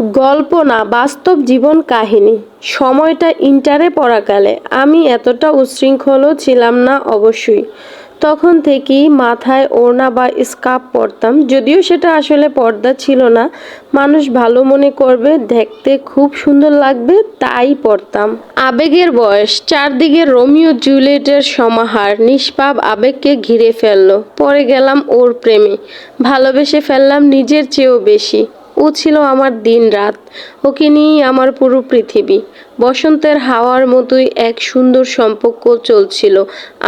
গল্প না, বাস্তব জীবন কাহিনী। সময়টা ইন্টারে পড়াকালে আমি এতটা উচ্ছৃঙ্খলও ছিলাম না অবশ্যই। তখন থেকেই মাথায় ওড়না বা স্কার্ফ পরতাম। যদিও সেটা আসলে পর্দা ছিল না। মানুষ ভালো মনে করবে, দেখতে খুব সুন্দর লাগবে, তাই পরতাম। আবেগের বয়স, চারদিকে রোমিও জুলিয়েটের সমাহার, নিষ্পাপ আবেগকে ঘিরে ফেলল। পরে গেলাম ওর প্রেমে। ভালোবেসে ফেললাম নিজের চেয়েও বেশি। ও ছিল আমার দিন রাত ওকে নিয়েই আমার পুরো পৃথিবী। বসন্তের হাওয়ার মতোই এক সুন্দর সম্পর্ক চলছিল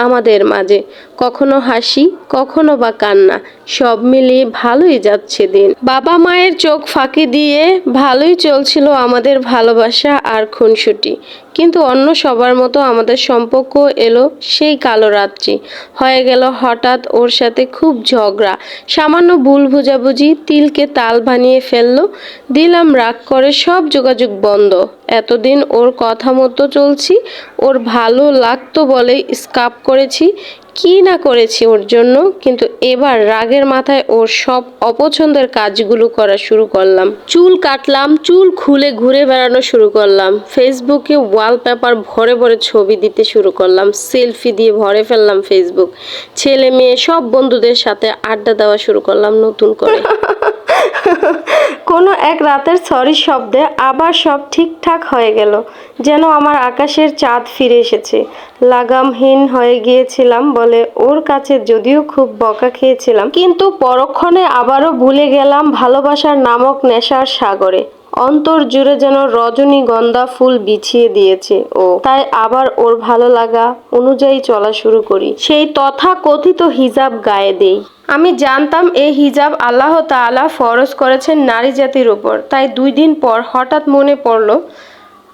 আমাদের মাঝে। কখনো হাসি, কখনো বা কান্না, সব মিলিয়ে ভালোই যাচ্ছে দিন। বাবা মায়ের চোখ ফাঁকি দিয়ে ভালোই চলছিল আমাদের ভালোবাসা আর খুনসুটি। কিন্তু অন্য সবার মতো আমাদের সম্পর্ক এলো সেই কালো রাত্রি। হয়ে গেল হঠাৎ ওর সাথে খুব ঝগড়া। সামান্য ভুল বুঝাবুঝি, তিলকে তাল বানিয়ে ফেলল। দিলাম রাগ করে সব যোগাযোগ বন্ধ। এতদিন ওর কথা মতো চলছি, ওর ভালো লাগতো বলে স্কাপ করেছি, কি না করেছি ওর জন্য, কিন্তু এবার রাগের মাথায় ওর সব অপছন্দের কাজগুলো করা শুরু করলাম। চুল কাটলাম, চুল খুলে ঘুরে বেড়ানো শুরু করলাম। ফেসবুকে ওয়ালপেপার ভরে ভরে ছবি দিতে শুরু করলাম, সেলফি দিয়ে ভরে ফেললাম ফেসবুক ছেলে মেয়ে সব বন্ধুদের সাথে আড্ডা দেওয়া শুরু করলাম নতুন করে। কোনো এক রাতের সরি শব্দে আবার সব ঠিকঠাক হয়ে গেল, যেন আমার আকাশের চাঁদ ফিরে এসেছে। লাগামহীন হয়ে গিয়েছিলাম বলে ওর কাছে যদিও খুব বকা খেয়েছিলাম, কিন্তু পরক্ষণে আবারও ভুলে গেলাম ভালোবাসার নামক নেশার সাগরে। অন্তর জুড়ে যেন রজনীগন্ধা ফুল বিছিয়ে দিয়েছে ও। তাই আবার ওর ভালো লাগা অনুযায়ী চলা শুরু করি। সেই তথা কথিত হিজাব গায়ে দেই। আমি জানতাম এই হিজাব আল্লাহ তাআলা ফরজ করেছেন নারী জাতির উপর। তাই দুই দিন পর হঠাৎ মনে পড়ল,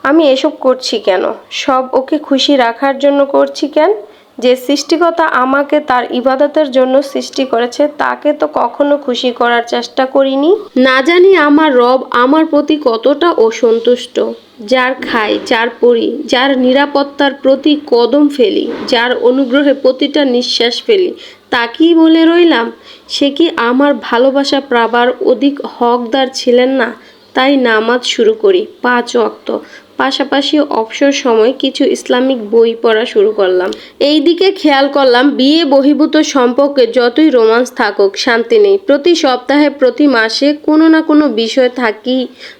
আমি এসব করছি কেন? সব ওকে খুশি রাখার জন্য করছি কেন? যে সৃষ্টিকর্তা আমাকে তার ইবাদতের জন্য সৃষ্টি করেছে, তাকে তো কখনো খুশি করার চেষ্টা করিনি। না জানি আমার রব আমার প্রতি কতটা অসন্তুষ্ট। যার খাই যার পড়ি যার নিরাপত্তার প্রতি কদম ফেলি, যার অনুগ্রহে প্রতিটা নিঃশ্বাস ফেলি, তাকেই বলে রইলাম, সে কি আমার ভালোবাসা প্রাবার অধিক হকদার ছিলেন না? তাই নামাজ শুরু করি, পাঁচ ওয়াক্ত। পাশাপাশি অবসর সময় কিছু ইসলামিক বই পড়া শুরু করলাম। এই দিকে খেয়াল করলাম, বিয়ে বহির্ভূত সম্পর্কে যতই রোমান্স থাকুক, শান্তি নেই। প্রতি সপ্তাহে, প্রতি মাসে কোনো না কোনো বিষয় থাকি,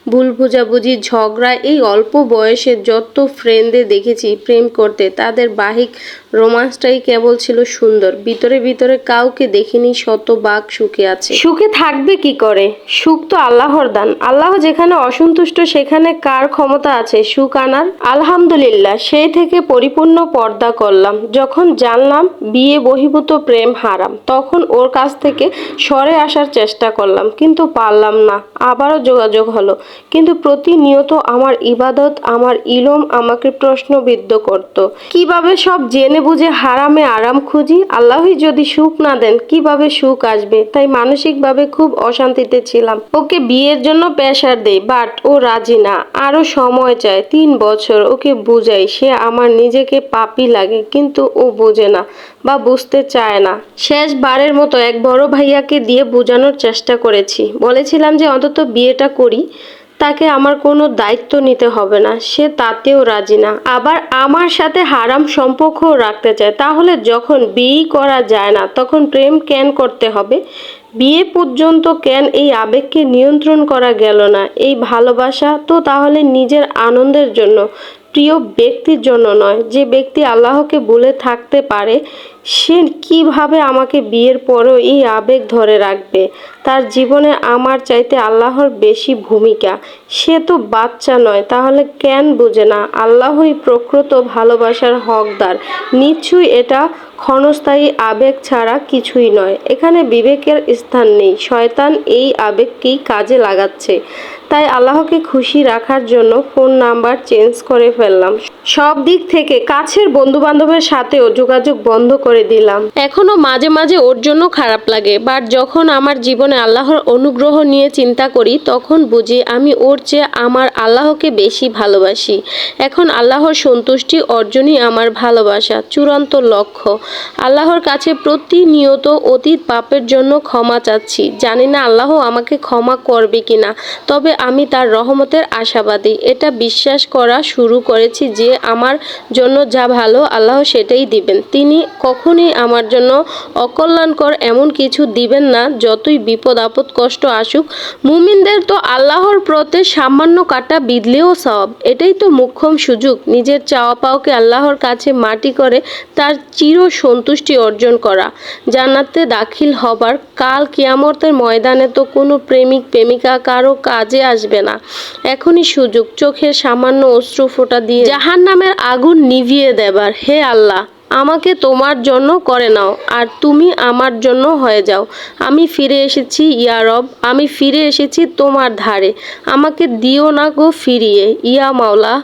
ভুল বোঝাবুঝি, ঝগড়া, এই অল্প বয়সে যত ফ্রেন্ডদের দেখেছি, প্রেম করতে, তাদের বাহিক রোমান্সটাই কেবল ছিল সুন্দর। ভিতরে ভিতরে কাউকে দেখিনি শত বাঘ সুখে আছে। সুখে থাকবে কি করে? সুখ তো আল্লাহর দান। আল্লাহ যেখানে অসন্তুষ্ট, সেখানে কার ক্ষমতা আছে? সুখ আনার। আলহামদুলিল্লাহ সেই থেকে পরিপূর্ণ পর্দা করলাম। যখন জানলাম বিয়ে বহির্ভূত প্রেম হারাম, তখন ওর কাছ থেকে সরে আসার চেষ্টা করলাম, কিন্তু পারলাম না। আবারও যোগাযোগ হলো। কিন্তু প্রতিনিয়ত আমার ইবাদত, আমার ইলম আমাকে প্রশ্নবিদ্ধ করত। কীভাবে সব জেনে বুঝে হারামে আরাম খুঁজি? আল্লাহই যদি সুখ না দেন, কীভাবে সুখ আসবে? তাই মানসিকভাবে খুব অশান্তিতে ছিলাম। ওকে বিয়ের জন্য প্রেশার দেই, বাট ও রাজি না। আরও সময় চায় তিন বছর ওকে বুঝাই, সে আমার নিজেকে পাপি লাগে, কিন্তু ও বোঝে না বা বুঝতে চায় না। শেষবারের মতো এক বড় ভাইয়াকে দিয়ে বোঝানোর চেষ্টা করেছি। বলেছিলাম যে, অন্তত বিয়েটা করি। তাকে আমার কোনো দায়িত্ব নিতে হবে না, সে তাতেও রাজি না। আবার আমার সাথে হারাম সম্পর্কও রাখতে চায়। তাহলে যখন বিয়ে করা যায় না, তখন প্রেম কেন করতে হবে? বিয়ে পর্যন্ত কেন এই আবেগকে নিয়ন্ত্রণ করা গেল না? এই ভালোবাসা তো তাহলে নিজের আনন্দের জন্য, প্রিয় ব্যক্তির জন্য নয়। যে ব্যক্তি আল্লাহকে বলে থাকতে পারে সে কীভাবে আমাকে বিয়ের পরেও এই আবেগ ধরে রাখবে? তার জীবনে আমার চাইতে আল্লাহর বেশি ভূমিকা। সে তো বাচ্চা নয়, তাহলে কেন বোঝে না? আল্লাহই প্রকৃত ভালোবাসার হকদার। নিশ্চয়ই এটা ক্ষণস্থায়ী আবেগ ছাড়া কিছুই নয়। এখানে বিবেকের স্থান নেই। শয়তান এই আবেগকেই কাজে লাগাচ্ছে। তাই আল্লাহকে খুশি রাখার জন্য ফোন নাম্বার চেঞ্জ করে ফেললাম। সব দিক থেকে কাছের বন্ধু বান্ধবের সাথেও যোগাযোগ বন্ধ করে করে দিলাম। এখনও মাঝে মাঝে ওর জন্য খারাপ লাগে বাট যখন আমার জীবনে আল্লাহর অনুগ্রহ নিয়ে চিন্তা করি, তখন বুঝি আমি ওর চেয়ে আমার আল্লাহকে বেশি ভালোবাসি। এখন আল্লাহর সন্তুষ্টি অর্জনই আমার ভালোবাসা, চূড়ান্ত লক্ষ্য। আল্লাহর কাছে প্রতিনিয়ত অতীত পাপের জন্য ক্ষমা চাচ্ছি। জানি না আল্লাহ আমাকে ক্ষমা করবে কিনা, তবে আমি তার রহমতের আশাবাদী। এটা বিশ্বাস করা শুরু করেছি যে আমার জন্য যা ভালো, আল্লাহ সেটাই দিবেন। তিনি কখনই আমার জন্য অকল্যাণকর এমন কিছু দিবেন না, যতই বিপদ আপদ কষ্ট আসুক। মুমিনদের তো আল্লাহর প্রতে সামান্য কাটা বিধলেও সব এটাই তো মুখ্যম সুযোগ। নিজের চাওয়া পাওকে আল্লাহর কাছে মাটি করে তার চির সন্তুষ্টি অর্জন করা। জান্নাতে দাখিল হবার কাল কিয়ামতের ময়দানে তো কোনো প্রেমিক, প্রেমিকা কারও কাজে আসবে না। এখনই সুযোগ। চোখের সামান্য অশ্রু ফোঁটা দিয়ে জাহান নামের আগুন নিভিয়ে দেবার। হে আল্লাহ! আমাকে তোমার জন্য করে নাও, আর তুমি আমার জন্য হয়ে যাও। আমি ফিরে এসেছি ইয়ারব আমি ফিরে এসেছি তোমার ধারে। আমাকে দিও না গো ফিরিয়ে, ইয়া মাওলা।